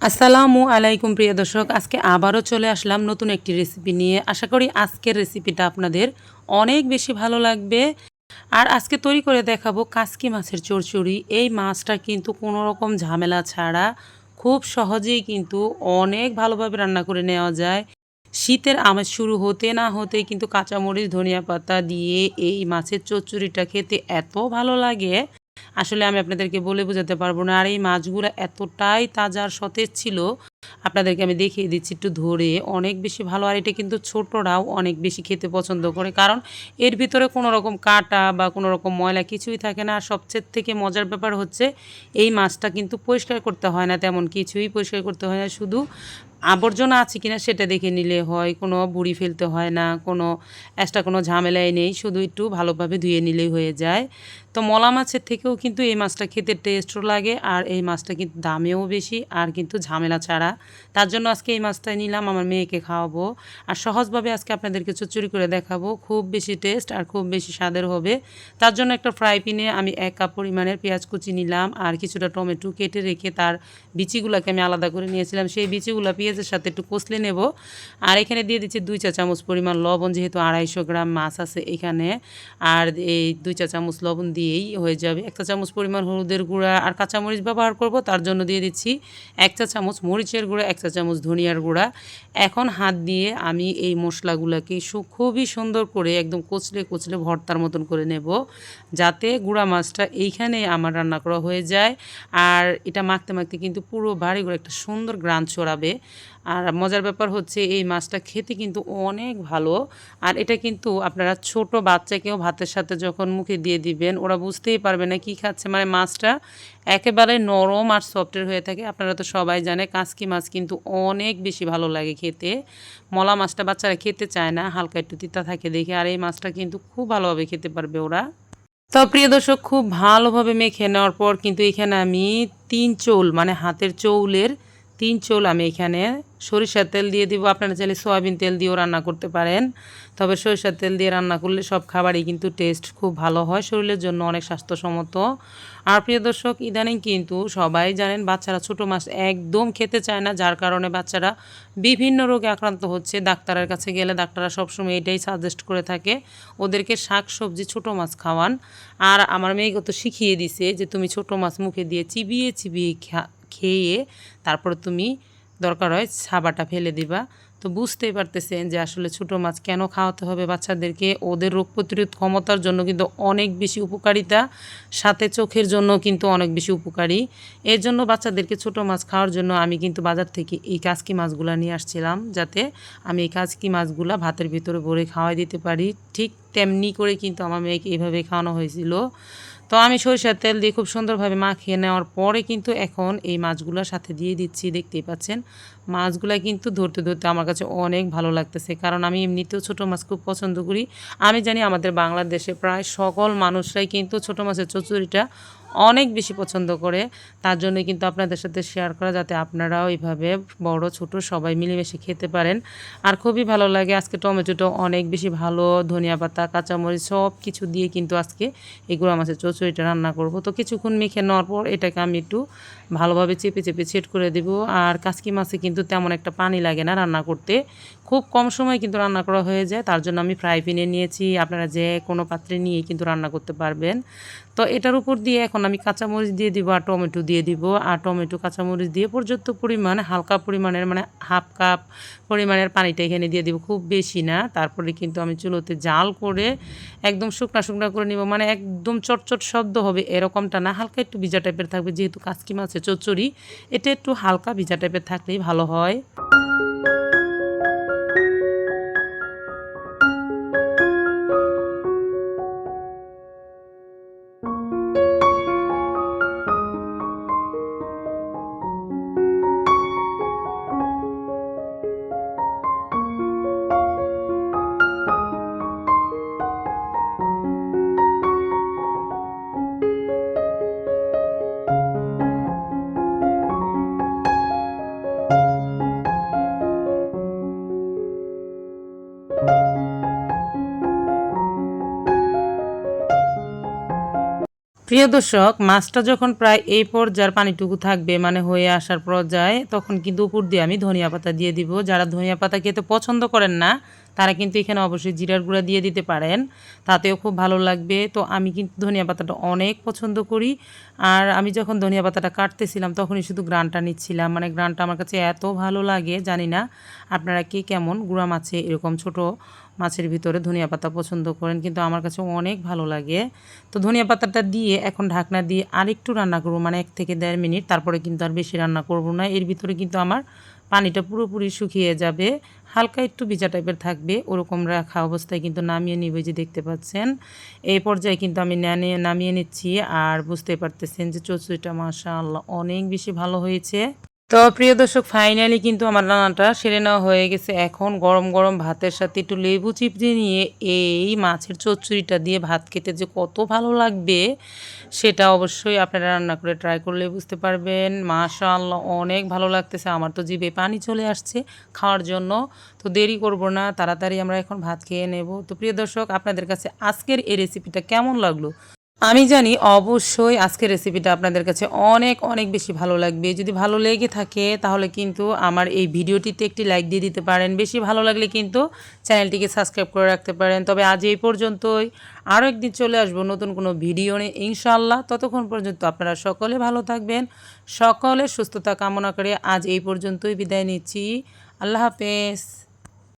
আসসালামু আলাইকুম প্রিয় দর্শক, আজকে আবারও চলে আসলাম নতুন একটি রেসিপি নিয়ে। আশা করি আজকের রেসিপিটা আপনাদের অনেক বেশি ভালো লাগবে। আর আজকে তৈরি করে দেখাবো কাসকি মাছের চড়চড়ি। এই মাছটা কিন্তু কোনো রকম ঝামেলা ছাড়া খুব সহজেই কিন্তু অনেক ভালোভাবে রান্না করে নেওয়া যায়। শীতের আমেজ শুরু হতে না হতেই কিন্তু কাঁচামরিচ, ধনিয়া পাতা দিয়ে এই মাছের চচ্চড়িটা খেতে এত ভালো লাগে। আসলে আমি আপনাদেরকে বলে বোঝাতে পারব না। আর এই মাছগুলো এতটাই তাজা আর সতেজ ছিল, আপনাদেরকে আমি দেখিয়ে দিচ্ছি একটু ধরে। অনেক বেশি ভালো আর এটা কিন্তু ছোটরাও অনেক বেশি খেতে পছন্দ করে, কারণ এর ভিতরে কোনো রকম কাটা বা কোনো রকম ময়লা কিছুই থাকে না। আর সবচেয়ে থেকে মজার ব্যাপার হচ্ছে, এই মাছটা কিন্তু পরিষ্কার করতে হয় না, তেমন কিছুই পরিষ্কার করতে হয় না। শুধু আবর্জনা আছে কিনা সেটা দেখে নিলে হয়, কোনো বুড়ি ফেলতে হয় না, কোনো এক্সট্রা কোনো ঝামেলাই নেই, শুধু একটু ভালোভাবে ধুয়ে নিলেই হয়ে যায়। তো মলা মাছের থেকেও কিন্তু এই মাছটা খেতে টেস্টও লাগে আর এই মাছটা কিন্তু দামেও বেশি আর কিন্তু ঝামেলা ছাড়া। তার জন্য আজকে এই মাছটাই নিলাম, আমার মেয়েকে খাওয়াবো আর সহজভাবে আজকে আপনাদেরকে চচ্চড়ি করে দেখাবো। খুব বেশি টেস্ট আর খুব বেশি স্বাদের হবে। তার জন্য একটা ফ্রাই প্যানে আমি এক কাপ পরিমাণের পেঁয়াজ কুচি নিলাম আর কিছুটা টমেটো কেটে রেখে তার বিচিগুলোকে আমি আলাদা করে নিয়েছিলাম। সেই বিচিগুলো পেঁয়াজের সাথে একটু কষলে নেব। আর এখানে দিয়ে দিচ্ছি দুই চা চামচ পরিমাণ লবণ, যেহেতু আড়াইশো গ্রাম মাছ আছে এখানে। আর এই দুই চা চামচ লবণ দিয়েই হয়ে যাবে। এক চা চামচ পরিমাণ হলুদের গুঁড়া আর কাঁচামরিচ ব্যবহার করব, তার জন্য দিয়ে দিচ্ছি এক চা চামচ মরিচের গুঁড়া, এক চা চামচ ধনিয়ার গুঁড়া। এখন হাত দিয়ে আমি এই মশলাগুলোকে খুবই সুন্দর করে একদম কচলে কচলে ভর্তার মতন করে নেব, যাতে গুঁড়া মাছটা এইখানে আমার রান্না করা হয়ে যায়। আর এটা মাখতে মাখতে কিন্তু পুরো বাড়ি করে একটা সুন্দর গ্রান ছড়াবে। আর মজার ব্যাপার হচ্ছে এই মাছটা খেতে কিন্তু অনেক ভালো। আর এটা কিন্তু আপনারা ছোট বাচ্চাকেও ভাতের সাথে যখন মুখে দিয়ে দিবেন, ওরা বুঝতেই পারবে না কি খাচ্ছে। মানে মাছটা একেবারে নরম আর সফটের হয়ে থাকে। আপনারা তো সবাই জানে কাঁচকি মাছ কিন্তু অনেক বেশি ভালো লাগে খেতে। মলা মাছটা বাচ্চারা খেতে চায় না, হালকা একটু তিতা থাকে দেখে। আর এই মাছটা কিন্তু খুব ভালোভাবে খেতে পারবে ওরা। তো প্রিয় দর্শক, খুব ভালোভাবে মেখে নেওয়ার পর কিন্তু এখানে আমি তিন চৌল মানে হাতের চৌলের তিন চৌল আমি এখানে। সরিষার তেল দিয়ে দিব। আপনারা চাইলে সয়াবিন তেল দিয়েও রান্না করতে পারেন। তবে সরিষার তেল দিয়ে রান্না করলে সব খাবারই কিন্তু টেস্ট খুব ভালো হয়। শরীরের জন্য অনেক স্বাস্থ্যসম্মত। আর প্রিয় দর্শক, ইদানিং কিন্তু সবাই জানেন বাচ্চারা ছোটো মাছ একদম খেতে চায় না, যার কারণে বাচ্চারা বিভিন্ন রোগে আক্রান্ত হচ্ছে। ডাক্তারের কাছে গেলে ডাক্তাররা সবসময় এটাই সাজেস্ট করে থাকে, ওদেরকে শাক সবজি ছোটো মাছ খাওয়ান। আর আমার মেয়েকে তো শিখিয়ে দিছে যে, তুমি ছোটো মাছ মুখে দিয়ে চিবিয়ে চিবিয়ে খেয়ে তারপর তুমি দরকার হয় ছাবাটা ফেলে দিবা। তো বুঝতেই পারতেছেন যে আসলে ছোটো মাছ কেন খাওয়াতে হবে বাচ্চাদেরকে? ওদের রোগ প্রতিরোধ ক্ষমতার জন্য কিন্তু অনেক বেশি উপকারিতা, সাথে চোখের জন্য কিন্তু অনেক বেশি উপকারী। এর জন্য বাচ্চাদেরকে ছোটো মাছ খাওয়ার জন্য আমি কিন্তু বাজার থেকে এই কাজকি মাছগুলো নিয়ে আসছিলাম যাতে আমি এই কাজকি মাছগুলো ভাতের ভিতরে ভরে খাওয়াই দিতে পারি। ঠিক তেমনি করে কিন্তু আমার মেয়েকে এইভাবে খাওয়ানো হয়েছিল। তো আমি সরিষার তেল দিয়ে খুব সুন্দরভাবে মাখিয়ে নেওয়ার পরে কিন্তু এখন এই মাছগুলোর সাথে দিয়ে দিচ্ছি, দেখতেই পাচ্ছেন। মাছগুলো কিন্তু ধরতে ধরতে আমার কাছে অনেক ভালো লাগতেছে, কারণ আমি এমনিতেও ছোটো মাছ খুব পছন্দ করি। আমি জানি আমাদের বাংলাদেশে প্রায় সকল মানুষরাই কিন্তু ছোটো মাছের চচুরিটা অনেক বেশি পছন্দ করে। তার জন্য কিন্তু আপনাদের সাথে শেয়ার করা যাতে আপনারাও এইভাবে বড়, ছোট সবাই মিলেমিশে খেতে পারেন। আর খুবই ভালো লাগে আজকে টমেটোটা অনেক বেশি ভালো, ধনিয়া পাতা, কাঁচামরিচ সব কিছু দিয়ে কিন্তু আজকে এই গুঁড়া মাছের চচড়িটা রান্না করব। তো কিছুক্ষণ মেখে নেওয়ার পর এটাকে আমি একটু ভালোভাবে চেপে চেপে ছেট করে দেব। আর কাসকি মাছে কিন্তু তেমন একটা পানি লাগে না রান্না করতে। খুব কম সময় কিন্তু রান্না করা হয়ে যায়। তার জন্য আমি ফ্রাই প্যানে নিয়েছি। আপনারা যে কোনো পাত্রে নিয়ে কিন্তু রান্না করতে পারবেন। তো এটার উপর দিয়ে এখন আমি কাঁচামরিচ দিয়ে দিব আর টমেটো দিয়ে দিব। আর টমেটো, কাঁচামরিচ দিয়ে পর্যাপ্ত পরিমাণে, হালকা পরিমাণের মানে হাফ কাপ পরিমাণের পানিটা এখানে দিয়ে দিব। খুব বেশি না, তারপরে কিন্তু আমি চুলোতে জাল করে একদম শুকনা শুকনা করে নিব। মানে একদম চটচট শব্দ হবে এরকমটা না, হালকা একটু ভিজা টাইপের থাকবে। যেহেতু কাঁচকি মাছের চচ্চড়ি, এটা একটু হালকা ভিজা টাইপের থাকলেই ভালো হয়। প্রিয় দর্শক, মাছটা যখন প্রায় এই পর্যায়ের পানিটুকু থাকবে মানে হয়ে আসার পর্যায়ে, তখন কিন্তু উপর দিয়ে আমি ধনিয়া পাতা দিয়ে দিব। যারা ধনিয়া পাতা খেতে পছন্দ করেন না তারা কিন্তু এখানে অবশ্যই জিরার গুঁড়া দিয়ে দিতে পারেন। তাতেও খুব ভালো লাগবে। তো আমি কিন্তু ধনিয়া পাতাটা অনেক পছন্দ করি। আর আমি যখন ধনিয়া পাতাটা কাটতেছিলাম তখনই শুধু গ্রানটা নিচ্ছিলাম। মানে গ্রানটা আমার কাছে এত ভালো লাগে, জানি না আপনারা কে কেমন গুঁড়া মাছে এরকম ছোট মাছের ভিতরে ধনিয়া পাতা পছন্দ করেন, কিন্তু আমার কাছে অনেক ভালো লাগে। তো ধনিয়া পাতাটা দিয়ে এখন ঢাকনা দিয়ে আরেকটু রান্না করব মানে এক থেকে দেড় মিনিট। তারপরে কিন্তু আর বেশি রান্না করব না। এর ভিতরে কিন্তু আমার পানিটা পুরোপুরি শুকিয়ে যাবে। হালকা একটু ভিজা টাইপের থাকবে, ওরকম রাখা অবস্থায় কিন্তু নামিয়ে নিবে যে দেখতে পাচ্ছেন। এই পর্যায়ে কিন্তু আমি নামিয়ে নিচ্ছি আর বুঝতে পারতেছেন যে চচুরিটা মাশা আল্লাহ অনেক বেশি ভালো হয়েছে। তো প্রিয় দর্শক ফাইনালি কিন্তু আমার রান্নাটা সেরে নেওয়া হয়ে গেছে। এখন গরম গরম ভাতের সাথে একটু লেবু চিপড়ে নিয়ে এই মাছের চচ্চড়িটা দিয়ে ভাত খেতে যে কত ভালো লাগবে, সেটা অবশ্যই আপনারা রান্না করে ট্রাই করলে বুঝতে পারবেন। মাশাআল্লাহ, অনেক ভালো লাগতেছে। আমার তো জিভে পানি চলে আসছে খাওয়ার জন্য, তো দেরি করব না, তাড়াতাড়ি আমরা এখন ভাত খেয়ে নেব। তো প্রিয় দর্শক, আপনাদের কাছে আজকের এই রেসিপিটা কেমন লাগল? আমি জানি অবশ্যই আজকের রেসিপিটা আপনাদের কাছে অনেক অনেক বেশি ভালো লাগবে। যদি ভালো লেগে থাকে, তাহলে কিন্তু আমার এই ভিডিওটিতে একটি লাইক দিয়ে দিতে পারেন। বেশি ভালো লাগলে কিন্তু চ্যানেলটিকে সাবস্ক্রাইব করে রাখতে পারেন। তবে আজ এই পর্যন্তই। আরও একদিন চলে আসব নতুন কোনো ভিডিও নিয়ে ইনশাল্লাহ ততক্ষণ পর্যন্ত আপনারা সকলে ভালো থাকবেন। সকলে সুস্থতা কামনা করে আজ এই পর্যন্তই বিদায় নিচ্ছি। আল্লাহ হাফেজ।